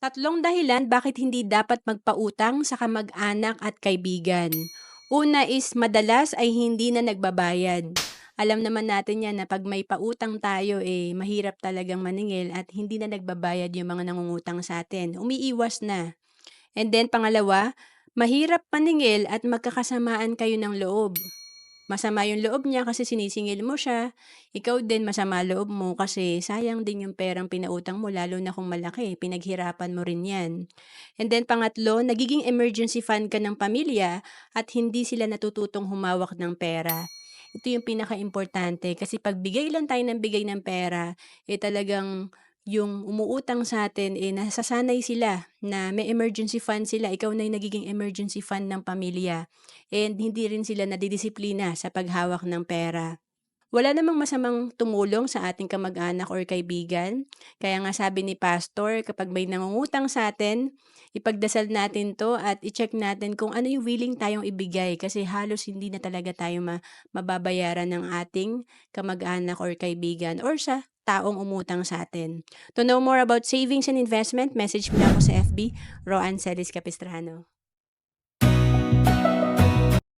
Tatlong dahilan bakit hindi dapat magpautang sa kamag-anak at kaibigan. Una is madalas ay hindi na nagbabayad. Alam naman natin yan na pag may pautang tayo eh mahirap talagang maningil at hindi na nagbabayad yung mga nangungutang sa atin. Umiiwas na. And then pangalawa, mahirap maningil at magkakasamaan kayo ng loob. Masama yung loob niya kasi sinisingil mo siya. Ikaw din masama loob mo kasi sayang din yung perang pinautang mo lalo na kung malaki. Pinaghirapan mo rin yan. And then pangatlo, nagiging emergency fund ka ng pamilya at hindi sila natututong humawak ng pera. Ito yung pinaka-importante kasi pag bigay lang tayo ng bigay ng pera, eh talagang yung umuutang sa atin, eh nasasanay sila na may emergency fund sila. Ikaw na yung nagiging emergency fund ng pamilya. And hindi rin sila nadidisiplina sa paghawak ng pera. Wala namang masamang tumulong sa ating kamag-anak or kaibigan. Kaya nga sabi ni Pastor, kapag may nangungutang sa atin, ipagdasal natin to at i-check natin kung ano yung willing tayong ibigay kasi halos hindi na talaga tayo ma- mababayaran ng ating kamag-anak or kaibigan or sa taong umutang sa atin. To know more about savings and investment, message mo lang ako sa FB, Roan Celis Capistrano.